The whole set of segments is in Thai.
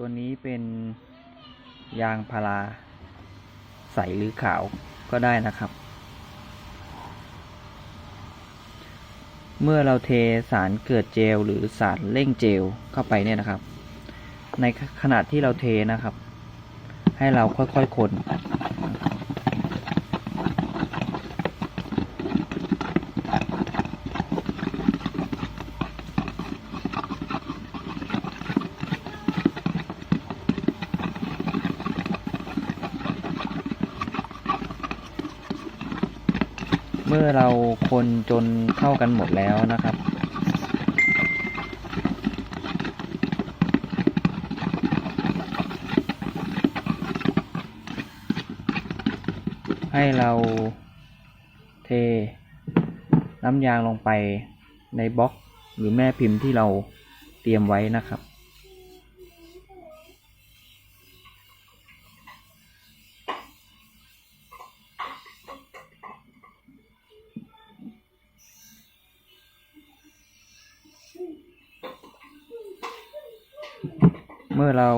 ตัวนี้เป็นยางพาราใสหรือขาวก็ได้นะครับ เมื่อเราเทสารเกิดเจลหรือสารเร่งเจลเข้าไปเนี่ยนะครับ ในขณะที่เราเทนะครับ ให้เราค่อยๆคน เมื่อเราคนจนเข้ากันหมดแล้วนะครับ ให้เราเทน้ำยางลงไปในบล็อกหรือแม่พิมพ์ที่เราเตรียมไว้นะครับ เมื่อเรา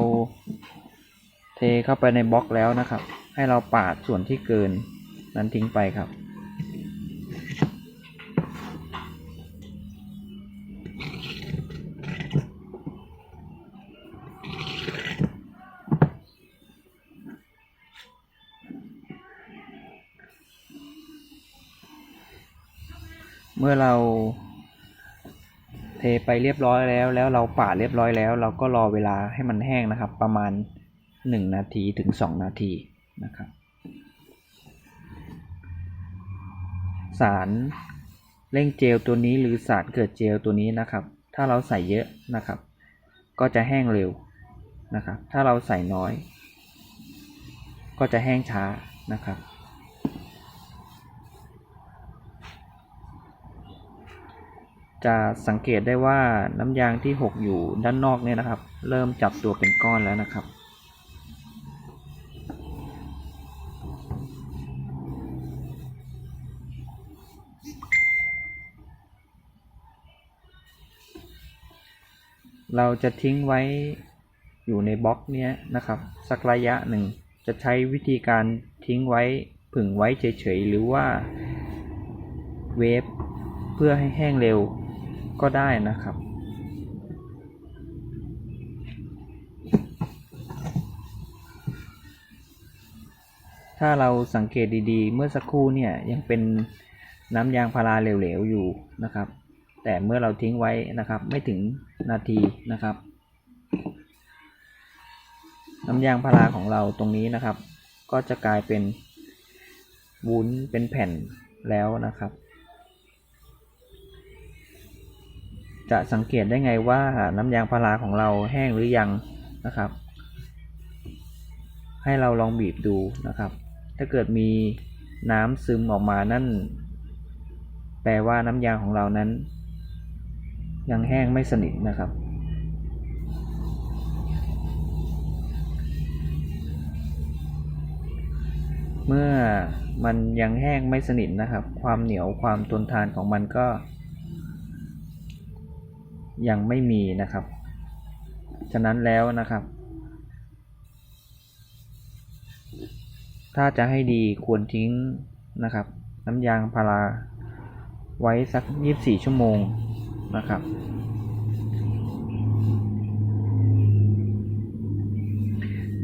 เทเข้าไปในบล็อกแล้วนะครับ ให้เราปาดส่วนที่เกินนั้นทิ้งไปครับ เมื่อเรา เทไปเรียบร้อยแล้ว แล้วเราปาดเรียบร้อยแล้ว เราก็รอเวลาให้มันแห้งนะครับ ประมาณ 1 นาทีถึง 2 นาทีนะครับ สารเร่งเจลตัวนี้หรือสารเกิดเจลตัวนี้นะครับ ถ้าเราใส่เยอะนะครับ ก็จะแห้งเร็วนะครับ ถ้าเราใส่น้อย ก็จะแห้งช้านะครับ จะสังเกตได้ว่าน้ำยางที่หกอยู่ด้านนอกเนี่ยนะครับ เริ่มจับตัวเป็นก้อนแล้วนะครับ เราจะทิ้งไว้อยู่ในบล็อกเนี้ยนะครับ สักระยะหนึ่งจะใช้วิธีการทิ้งไว้ผึ่งไว้เฉยๆ หรือว่าเวฟเพื่อให้แห้งเร็ว ก็ได้นะครับ ถ้าเราสังเกตดีๆ เมื่อสักครู่เนี่ยยังเป็นน้ำยางพาราเหลวๆอยู่นะครับ แต่เมื่อเราทิ้งไว้นะครับไม่ถึงนาทีนะครับ น้ำยางพาราของเราตรงนี้นะครับ ก็จะกลายเป็นวุ้นเป็นแผ่นแล้วนะครับ จะสังเกตได้ไงว่าน้ำยางพาราของเราแห้งหรือยังนะครับ ให้เราลองบีบดูนะครับ ถ้าเกิดมีน้ำซึมออกมานั่น แปลว่าน้ำยางของเรานั้น ยังแห้งไม่สนิทนะครับเมื่อมันยังแห้งไม่สนิทนะครับ ความเหนียวความทนทานของมันก็ ยังไม่มีนะครับ ฉะนั้นแล้วนะครับ ถ้าจะให้ดีควรทิ้งนะครับ น้ำยางพาราไว้สัก 24 ชั่วโมงนะครับ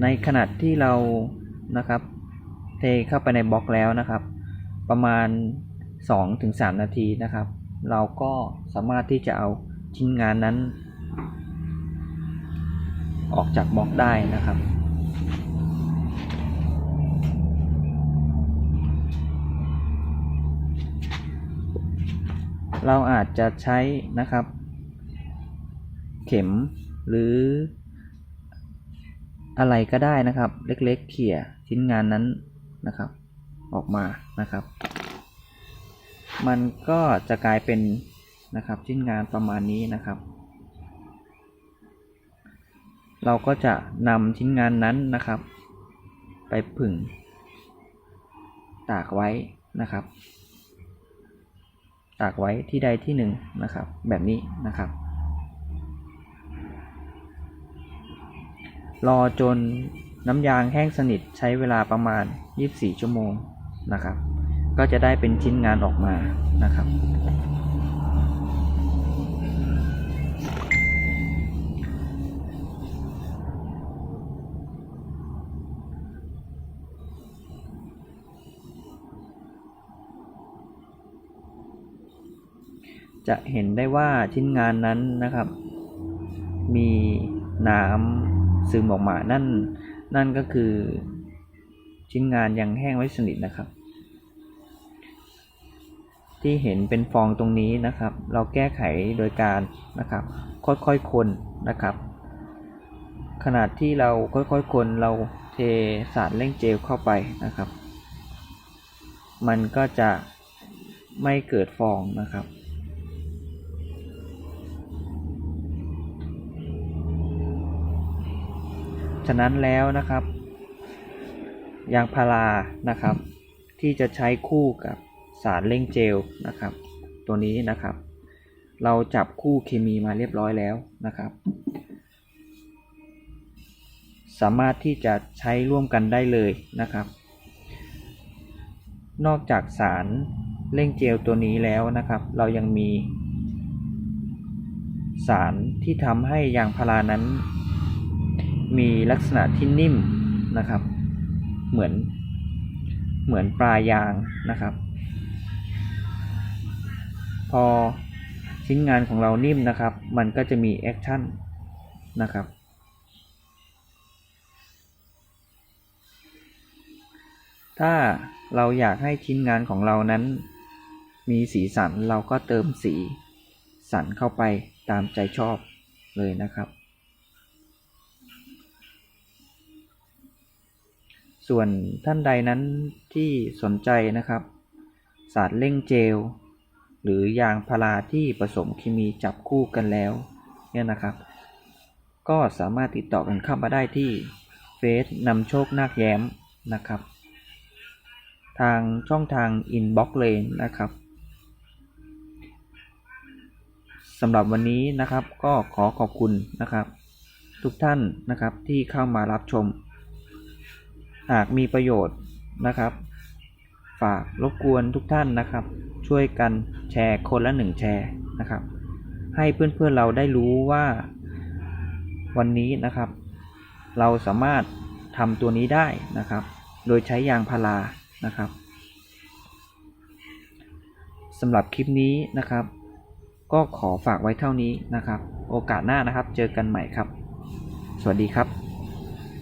ในขณะที่เรานะครับ เทเข้าไปในบล็อกแล้วนะครับ ประมาณ 2-3 นาทีนะครับ เราก็สามารถที่จะเอา ชิ้นงานนั้น ออกจากบล็อกได้นะครับเราอาจจะใช้นะครับ เข็มหรืออะไรก็ได้นะครับ เล็กๆเขี่ยชิ้นงานนั้นนะครับ ออกมานะครับ มันก็จะกลายเป็น นะครับชิ้นงานประมาณนี้นะครับ เราก็จะนำชิ้นงานนั้นนะครับ ไปผึ่ง ตากไว้นะครับ ตากไว้ที่ใดที่หนึ่งนะครับ แบบนี้นะครับ รอจนน้ำยางแห้งสนิทใช้เวลาประมาณ 24 ชั่วโมงนะครับ ก็จะได้เป็นชิ้นงานออกมานะครับ จะเห็นได้ว่าชิ้นงานนั้นนะครับ มีน้ำซึมออกมานั่น นั่นก็คือชิ้นงานยังแห้งไม่สนิทนะครับ ที่เห็นเป็นฟองตรงนี้นะครับ เราแก้ไขโดยการนะครับ ค่อยๆคนนะครับ ขนาดที่เราค่อยๆคนเราเทสารเร่งเจลเข้าไปนะครับ มันก็จะไม่เกิดฟองนะครับ ฉะนั้นแล้วนะครับ ยางพารานะครับ ที่จะใช้คู่กับสารเร่งเจลนะครับ ตัวนี้นะครับ เราจับคู่เคมีมาเรียบร้อยแล้วนะครับ สามารถที่จะใช้ร่วมกันได้เลยนะครับ นอกจากสารเร่งเจลตัวนี้แล้วนะครับ เรายังมี สารที่ทำให้ยางพารานั้น มีลักษณะที่นิ่มนะครับ เหมือนเหมือนปลายางนะครับ พอชิ้นงานของเรานิ่มนะครับ มันก็จะมีแอคชั่นนะครับ ถ้าเราอยากให้ชิ้นงานของเรานั้น มีสีสันเราก็เติมสีสันเข้าไปตามใจชอบเลยนะครับ ส่วนท่านใดนั้นที่สนใจนะครับ สารเร่งเจล หรือยางพาราที่ผสมเคมีจับคู่กันแล้วเนี่ยนะครับ ก็สามารถติดต่อกันเข้ามาได้ที่เฟซนำโชคนาคแย้มนะครับ ทางช่องทางอินบ็อกเลยนะครับสำหรับวันนี้นะครับก็ขอขอบคุณนะครับ ทุกท่านนะครับที่เข้ามารับชม หากมีประโยชน์นะครับ ฝากรบกวนทุกท่านนะครับ ช่วยกันแชร์คนละหนึ่งแชร์นะครับ ให้เพื่อนๆเราได้รู้ว่าวันนี้นะครับ เราสามารถทำตัวนี้ได้นะครับ โดยใช้ยางพารานะครับสำหรับคลิปนี้นะครับ ก็ขอฝากไว้เท่านี้นะครับ โอกาสหน้านะครับ เจอกันใหม่ครับ สวัสดีครับ